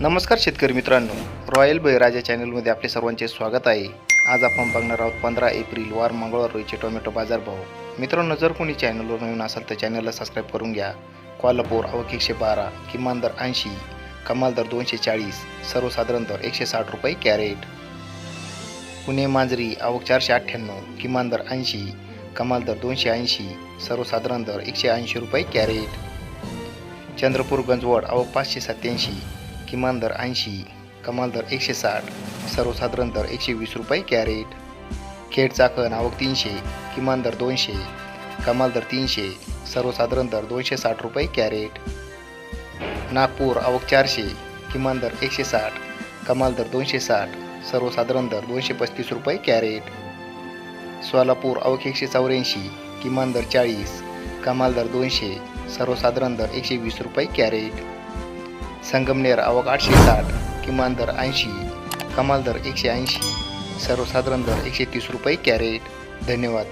नमस्कार शेतकरी मित्रांनो. रॉयल बळीराजा चॅनलमध्ये आपले सर्वांचे स्वागत आहे. आज आपण बघणार आहोत पंधरा एप्रिल वार मंगळवार रोजचे टोमॅटो बाजारभाव मित्रांनो जर कोणी चॅनलवर नवीन असेल तर चॅनलला सबस्क्राईब करून घ्या. कोल्हापूर आवक एकशे बारा किमान दर ऐंशी कमाल दर दोनशे चाळीस सर्वसाधारण दर एकशे साठ रुपये कॅरेट. पुणे मांजरी आवक चारशे अठ्ठ्याण्णव किमान दर ऐंशी कमाल दर दोनशे ऐंशी सर्वसाधारण दर एकशे ऐंशी रुपये कॅरेट. चंद्रपूर गंजवड आवक पाचशे सत्याऐंशी किमान दर ऐंशी कमाल दर एकशे साठ सर्वसाधारण दर एकशे वीस रुपये कॅरेट. खेड चाकण आवक तीनशे किमान दर दोनशे कमाल दर तीनशे सर्वसाधारण दर दोनशे साठ रुपये कॅरेट. नागपूर आवक चारशे किमान दर एकशे साठ कमाल दर दोनशे साठ सर्वसाधारण दर दोनशे पस्तीस रुपये कॅरेट. सोलापूर आवक एकशे चौऱ्याऐंशी किमान दर चाळीस कमाल दर दोनशे सर्वसाधारण दर एकशे वीस रुपये कॅरेट. संगमनेर आवक आठशे साठ किमान दर ऐंशी कमाल दर एकशे ऐंशी सर्वसाधारण दर एकशे तीस रुपये कॅरेट. धन्यवाद.